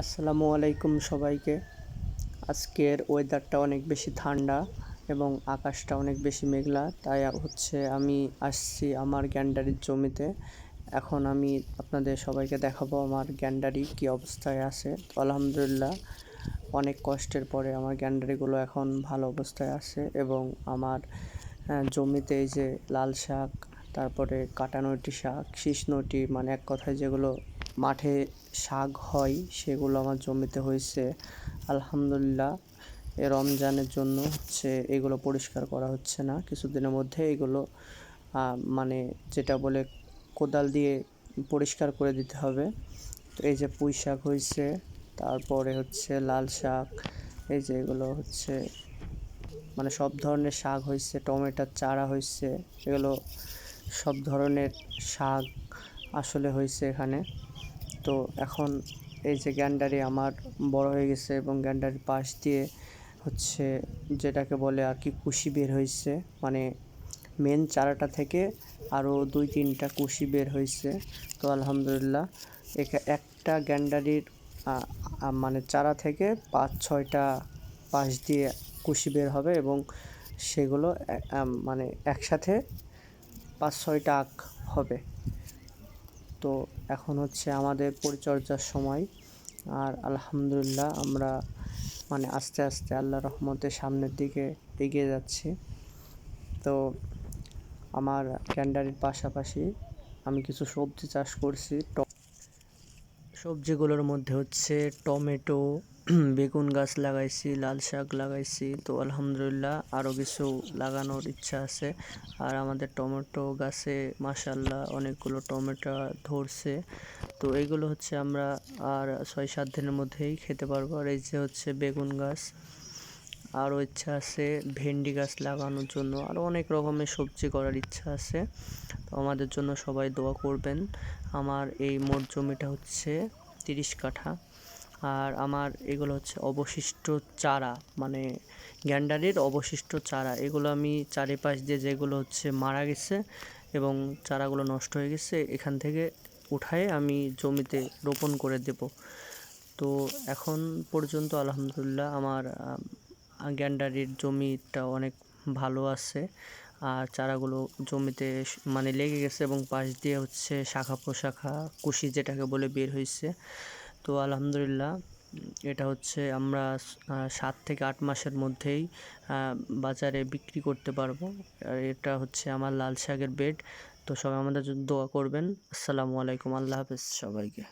আসসালামু আলাইকুম সবাইকে। আজকের ওয়েদারটা অনেক বেশি ঠান্ডা এবং আকাশটা অনেক বেশি মেঘলা, তাই হচ্ছে আমি আসছি আমার গ্যান্ডারির জমিতে। এখন আমি আপনাদের সবাইকে দেখাবো আমার গ্যান্ডারি কি অবস্থায় আছে। আলহামদুলিল্লাহ, অনেক কষ্টের পরে আমার গ্যান্ডারিগুলো এখন ভালো অবস্থায় আছে এবং আমার জমিতে এই যে লাল শাক, তারপরে কাটানোটি শাক শীষনটি মানে এক কথায় যেগুলো মাঠে শাক হয়, সেগুলো আমার জমিতে হয়েছে। আলহামদুলিল্লাহ, এ রমজানের জন্য হচ্ছে এগুলো পরিষ্কার করা হচ্ছে না। কিছুদিনের মধ্যে এগুলো মানে যেটা বলে কোদাল দিয়ে পরিষ্কার করে দিতে হবে। তো এই যে পুঁই শাক হয়েছে, তারপরে হচ্ছে লাল শাক, এই যে এগুলো হচ্ছে মানে সব ধরনের শাক হয়েছে, টমেটোর চারা হয়েছে, এগুলো সব ধরনের শাক আসলে হয়েছে এখানে। তো এখন এই যে গ্যান্ডারি আমার বড় হয়ে গেছে এবং গ্যান্ডারির পাশ দিয়ে হচ্ছে যেটাকে বলে আর কি কুশি বের হয়েছে মানে মেন চারাটা থেকে আরও দুই তিনটা কুশি বের হয়েছে। তো আলহামদুলিল্লাহ একটা গ্যান্ডারির মানে চারা থেকে পাঁচ ছয়টা পাশ দিয়ে কুশি বের হবে এবং সেগুলো মানে একসাথে পাঁচ ছয়টা আঁক হবে। তো এখন হচ্ছে আমাদের পরিচর্যার সময়। আর আলহামদুলিল্লাহ আমরা মানে আস্তে আস্তে আল্লাহ রহমতের সামনের দিকে এগিয়ে যাচ্ছি। তো আমার ক্যান্ডারির পাশাপাশি আমি কিছু সবজি চাষ করছি সবজিগুলোর মধ্যে হচ্ছে টমেটো বেগুন গাছ লাগাইছি, লাল শাক লাগাইছি। তো আলহামদুলিল্লাহ আরও কিছু লাগানোর ইচ্ছা আছে। আর আমাদের টমেটো গাছে মাসাল্লাহ অনেকগুলো টমেটো ধরছে। তো এইগুলো হচ্ছে আমরা আর ছয় সাত দিনের মধ্যেই খেতে পারব। আর এই যে হচ্ছে বেগুন গাছ। আরও ইচ্ছা আছে ভেন্ডি গাছ লাগানোর জন্য। আরও অনেক রকমের সবজি করার ইচ্ছা আছে। তো আমাদের জন্য সবাই দোয়া করবেন। আমার এই মোট জমিটা হচ্ছে তিরিশ কাঠা। আর আমার এগুলো হচ্ছে অবশিষ্ট চারা মানে গ্যান্ডারির অবশিষ্ট চারা। এগুলো আমি চারিপাশ দিয়ে যেগুলো হচ্ছে মারা গেছে এবং চারাগুলো নষ্ট হয়ে গেছে, এখান থেকে উঠায়ে আমি জমিতে রোপণ করে দেব। তো এখন পর্যন্ত আলহামদুলিল্লাহ আমার গ্যান্ডারির জমিটা অনেক ভালো আছে। আর চারাগুলো জমিতে মানে লেগে গেছে এবং পাশ দিয়ে হচ্ছে শাখা প্রশাখা কুশি যেটাকে বলে বের হয়েছে তো আলহামদুলিল্লাহ, এটা হচ্ছে আমরা সাত থেকে আট মাসের মধ্যেই বাজারে বিক্রি করতে পারব। আর এটা হচ্ছে আমার লাল শাকের বেড। তো সবাই আমাদের জন্য দোয়া করবেন। আসসালামু আলাইকুম। আল্লাহ হাফেজ সবাইকে।